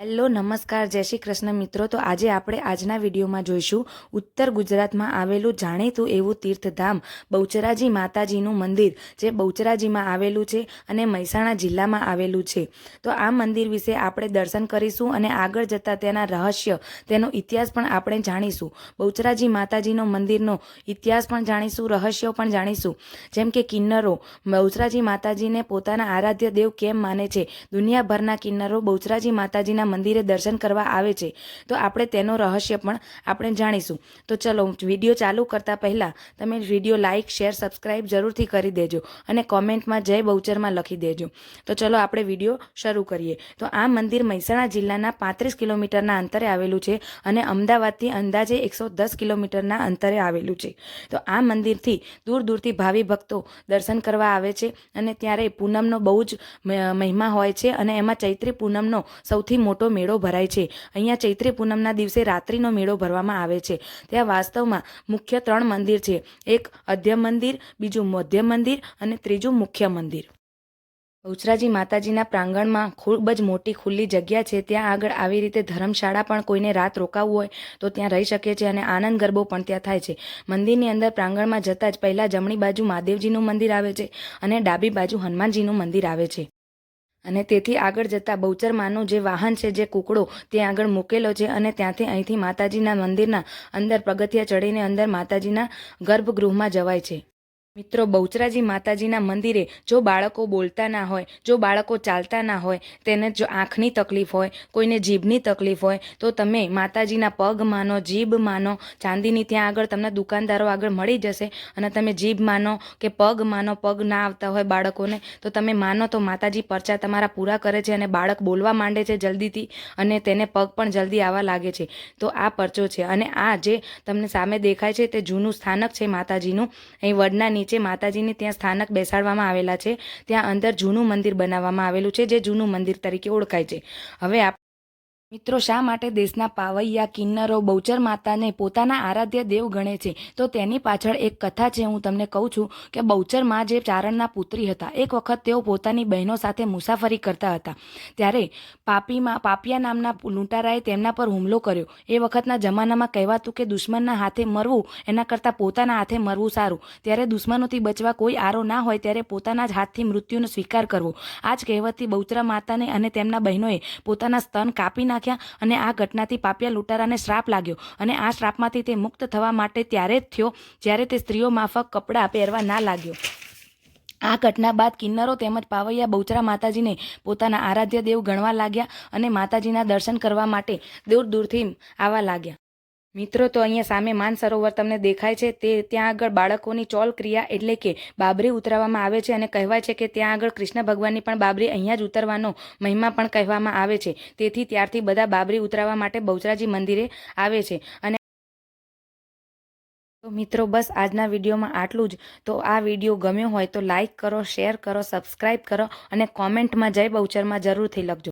Hello, નમસ્કાર, જય શ્રી કૃષ્ણ. મિત્રો, તો આજે આપણે આજના વિડીયોમાં જોઈશું ઉત્તર ગુજરાતમાં આવેલું જાણીતું એવું તીર્થધામ બહુચરાજી માતાજીનું મંદિર, જે બહુચરાજીમાં આવેલું છે અને મહેસાણા જિલ્લામાં આવેલું છે. તો આ મંદિર વિશે આપણે દર્શન કરીશું અને આગળ જતાં તેના રહસ્ય, તેનો ઇતિહાસ પણ આપણે જાણીશું. બહુચરાજી માતાજીનો મંદિરનો ઇતિહાસ પણ જાણીશું, રહસ્યો પણ જાણીશું. જેમ કે કિન્નરો, બહુચરાજી માતાજીને પોતાના આરાધ્ય દેવ કેમ માને છે? દુનિયાભરના કિન્નરો બહુચરાજી માતાજીના મંદિરે દર્શન કરવા આવે છે. તો આપણે તેનો રહસ્ય પણ આપણે જાણીશું. તો ચલો, વીડિયો ચાલુ કરતાં પહેલાં તમે વીડિયો લાઇક શેર, સબસ્ક્રાઇબ જરૂરથી કરી દેજો અને કોમેન્ટમાં જય બહુચરમાં લખી દેજો. તો ચલો, આપણે વીડિયો શરૂ કરીએ. તો આ મંદિર મહેસાણા જિલ્લાના પાંત્રીસ કિલોમીટરના અંતરે આવેલું છે અને અમદાવાદથી અંદાજે એકસો દસ કિલોમીટરના અંતરે આવેલું છે. તો આ મંદિરથી દૂર દૂરથી ભાવિ ભક્તો દર્શન કરવા આવે છે અને ત્યારે પૂનમનો બહુ જ મહિમા હોય છે અને એમાં ચૈત્રી પૂનમનો સૌથી મોટો મેળો ભરાય છે. અહીંયા ચૈત્રી પૂનમના દિવસે રાત્રિનો મેળો ભરવામાં આવે છે. ત્યાં વાસ્તવમાં મુખ્ય ત્રણ મંદિર છે. એક અધ્ય મંદિર, બીજું મધ્ય મંદિર અને ત્રીજું મુખ્ય મંદિર. બહુચરાજી માતાજીના પ્રાંગણમાં ખૂબ જ મોટી ખુલ્લી જગ્યા છે. ત્યાં આગળ આવી રીતે ધર્મશાળા પણ કોઈને રાત રોકાવવું હોય તો ત્યાં રહી શકે છે અને આનંદ ગરબો પણ ત્યાં થાય છે. મંદિરની અંદર પ્રાંગણમાં જતાં જ પહેલાં જમણી બાજુ મહાદેવજીનું મંદિર આવે છે અને ડાબી બાજુ હનુમાનજીનું મંદિર આવે છે. અને તેથી આગળ જતાં બહુચરમાનું જે વાહન છે, જે કુકડો ત્યાં આગળ મૂકેલો છે અને ત્યાંથી અહીંથી માતાજીના મંદિરના અંદર પગથિયા ચડીને અંદર માતાજીના ગર્ભગૃહમાં જવાય છે. મિત્રો, બહુચરાજી માતાજીના મંદિરે જો બાળકો બોલતા ના હોય, જો બાળકો ચાલતા ના હોય, તેને જો આંખની તકલીફ હોય, કોઈને જીભની તકલીફ હોય, તો તમે માતાજીના પગ માનો, જીભ માનો, ચાંદીની ત્યાં આગળ તમને દુકાનદારો આગળ મળી જશે અને તમે જીભ માનો કે પગ માનો, પગ ના આવતા હોય બાળકોને, તો તમે માનો તો માતાજી પરચા તમારા પૂરા કરે છે અને બાળક બોલવા માંડે છે જલ્દીથી અને તેને પગ પણ જલ્દી આવવા લાગે છે. તો આ પરચો છે અને આ જે તમને સામે દેખાય છે તે જૂનું સ્થાનક છે માતાજીનું. અહીં વડના નીચે માતાજીને ત્યાં સ્થાનક બેસાડવામાં આવેલા છે. ત્યાં અંદર જૂનું મંદિર બનાવવામાં આવેલું છે, જે જૂનું મંદિર તરીકે ઓળખાય છે. હવે આપ મિત્રો, શા માટે દેશના પાવૈયા, કિન્નરો, બહુચર માતાને પોતાના આરાધ્ય દેવ ગણે છે? તો તેની પાછળ એક કથા છે. હું તમને કહું છું કે બહુચર મા જે ચારણના પુત્રી હતા, એક વખત તેઓ પોતાની બહેનો સાથે મુસાફરી કરતા હતા. ત્યારે પાપીમાં, પાપિયા નામના લૂંટારાએ તેમના પર હુમલો કર્યો. એ વખતના જમાનામાં કહેવાતું કે દુશ્મનના હાથે મરવું, એના કરતાં પોતાના હાથે મરવું સારું. ત્યારે દુશ્મનોથી બચવા કોઈ આરો ના હોય, ત્યારે પોતાના જ હાથથી મૃત્યુનો સ્વીકાર કરવો. આ જ કહેવતથી બહુચરા માતાને અને તેમના બહેનોએ પોતાના સ્તન કાપી નાખ્યા અને આ ઘટનાથી પાપિયા લૂંટારાને શ્રાપ લાગ્યો અને આ શ્રાપમાંથી તે મુક્ત થવા માટે ત્યારે જ થયો, જ્યારે તે સ્ત્રીઓ માફક કપડાં પહેરવા ના લાગ્યો. આ ઘટના બાદ કિન્નરો તેમજ પાવૈયા બહુચરા માતાજીને પોતાના આરાધ્ય દેવ ગણવા લાગ્યા અને માતાજીના દર્શન કરવા માટે દૂર દૂરથી આવવા લાગ્યા. મિત્રો, તો અહીંયા સામે માન સરોવર તમને દેખાય છે. તે ત્યાં આગળ બાળકોની ચોલ ક્રિયા એટલે કે બાબરી ઉતરાવવામાં આવે છે અને કહેવાય છે કે ત્યાં આગળ કૃષ્ણ ભગવાનની પણ બાબરી અહીંયા જ ઉતરવાનો મહિમા પણ કહેવામાં આવે છે. તેથી ત્યારથી બધા બાબરી ઉતરાવવા માટે બહુચરાજી મંદિરે આવે છે. અને તો મિત્રો, બસ આજના વિડીયોમાં આટલું જ. તો આ વીડિયો ગમ્યો હોય તો લાઇક કરો, શેર કરો સબસ્ક્રાઈબ કરો અને કોમેન્ટમાં જય બહુચરમાં જરૂરથી લખજો.